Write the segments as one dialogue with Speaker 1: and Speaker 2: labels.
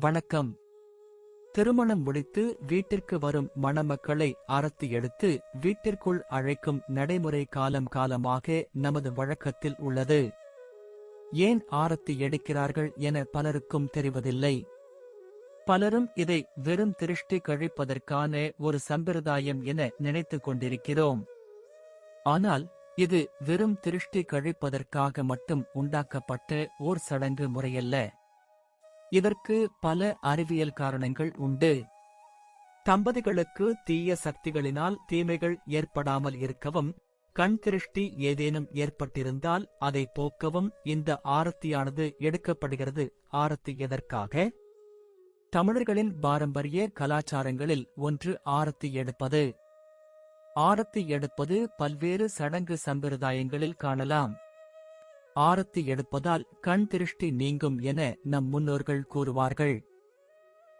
Speaker 1: வணக்கம். திருமணம் முடித்து வீட்டிற்கு வரும் மணமக்களை அறத்து எடுத்து வீட்டிற்குள் அழைக்கும் நடைமுறை காலம் காலமாக நமது வழக்கத்தில் உள்ளது. ஏன் ஆரத்தி எடுக்கிறார்கள் என பலருக்கும் தெரிவதில்லை. பலரும் இதை வெறும் திருஷ்டி கழிப்பதற்கான ஒரு சம்பிரதாயம் என நினைத்துக் கொண்டிருக்கிறோம். ஆனால் இது வெறும் திருஷ்டி கழிப்பதற்காக மட்டும் உண்டாக்கப்பட்ட ஓர் சடங்கு முறையல்ல. இதற்கு பல அறிவியல் காரணங்கள் உண்டு. தம்பதிகளுக்கு தீய சக்திகளினால் தீமைகள் ஏற்படாமல் இருக்கவும் கண் திருஷ்டி ஏதேனும் ஏற்பட்டிருந்தால் அதை போக்கவும் இந்த ஆரத்தியானது எடுக்கப்படுகிறது. ஆரத்தி எதற்காக? தமிழர்களின் பாரம்பரிய கலாச்சாரங்களில் ஒன்று ஆரத்தி எடுப்பது. ஆரத்தி எடுப்பது பல்வேறு சடங்கு சம்பிரதாயங்களில் காணலாம். ஆரத்தி எடுப்பதால் கண் திருஷ்டி நீங்கும் என நம் முன்னோர்கள் கூறுவார்கள்.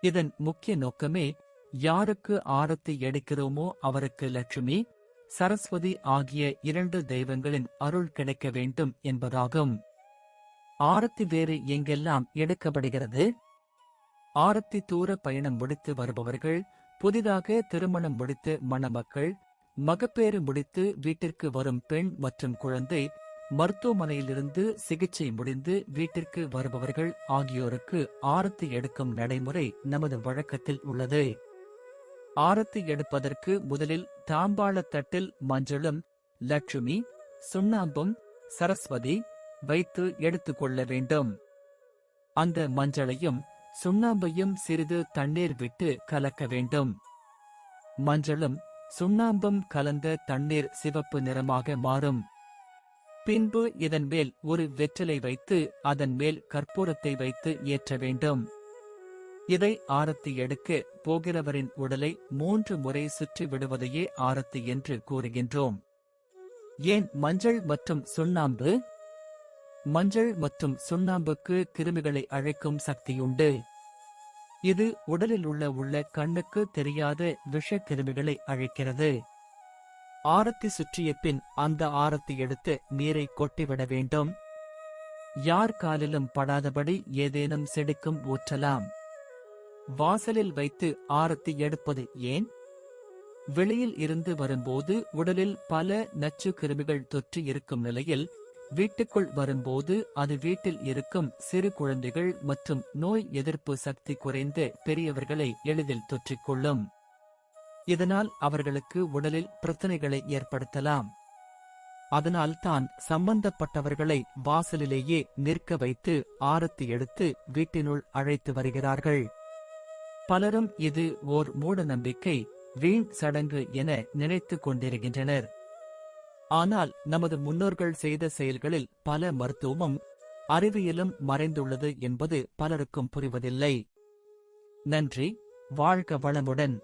Speaker 1: இதன் முக்கிய நோக்கமே யாருக்கு ஆரத்தி எடுக்கிறோமோ அவருக்கு லட்சுமி சரஸ்வதி ஆகிய இரண்டு தெய்வங்களின் அருள் கிடைக்க வேண்டும் என்பதாகும். ஆரத்தி வேறு எங்கெல்லாம் எடுக்கப்படுகிறது? ஆரத்தி தூர பயணம் முடித்து வருபவர்கள் புதிதாக திருமணம் முடித்து மணமக்கள் மகப்பேறு முடித்து வீட்டிற்கு வரும் பெண் மற்றும் குழந்தை மருத்துவமனையிலிருந்து சிகிச்சை முடிந்து வீட்டிற்கு வருபவர்கள் ஆகியோருக்கு ஆரத்தி எடுக்கும் நடைமுறை நமது வழக்கத்தில் உள்ளது. ஆரத்தி எடுப்பதற்கு முதலில் தாம்பாளத் தட்டில் மஞ்சளும் லட்சுமி சுண்ணாம்பும் சரஸ்வதி வைத்து எடுத்துக்கொள்ள வேண்டும். அந்த மஞ்சளையும் சுண்ணாம்பையும் சிறிது தண்ணீர் விட்டு கலக்க வேண்டும். மஞ்சளும் சுண்ணாம்பும் கலந்த தண்ணீர் சிவப்பு நிறமாக மாறும். பின்பு இதன் மேல் ஒரு வெற்றிலை வைத்து அதன் மேல் கற்பூரத்தை வைத்து ஏற்ற வேண்டும். இதை ஆரத்தி எடுக்க போகிறவரின் உடலை மூன்று முறை சுற்றி விடுவதையே ஆரத்தி என்று கூறுகின்றோம். ஏன் மஞ்சள் மற்றும் சுண்ணாம்பு? மஞ்சள் மற்றும் சுண்ணாம்புக்கு கிருமிகளை அழைக்கும் சக்தியுண்டு இது உடலில் உள்ள உள்ள கண்ணுக்கு தெரியாத விஷ கிருமிகளை அழைக்கிறது. ஆரத்தி சுற்றிய பின் அந்த ஆரத்தி எடுத்து நீரை கொட்டிவிட வேண்டும். யார் காலிலும் படாதபடி ஏதேனும் செடுக்கும் ஊற்றலாம். வாசலில் வைத்து ஆரத்தி எடுப்பது ஏன்? வெளியில் இருந்து வரும்போது உடலில் பல நச்சு கிருமிகள் தொற்றி இருக்கும் நிலையில் வீட்டுக்குள் வரும்போது அது வீட்டில் இருக்கும் சிறு குழந்தைகள் மற்றும் நோய் எதிர்ப்பு சக்தி குறைந்த பெரியவர்களை எளிதில் தொற்றிக்கொள்ளும். இதனால் அவர்களுக்கு உடலில் பிரச்சனைகளை ஏற்படுத்தலாம். அதனால் தான் சம்பந்தப்பட்டவர்களை வாசலிலேயே நிற்க வைத்து ஆரத்தி எடுத்து வீட்டினுள் அழைத்து வருகிறார்கள். பலரும் இது ஓர் மூட நம்பிக்கை வீண் சடங்கு என நினைத்துக் கொண்டிருக்கின்றனர். ஆனால் நமது முன்னோர்கள் செய்த செயல்களில் பல மருத்துவமும் அறிவியலும் மறைந்துள்ளது என்பது பலருக்கும் புரிவதில்லை. நன்றி வாழ்க வளமுடன்.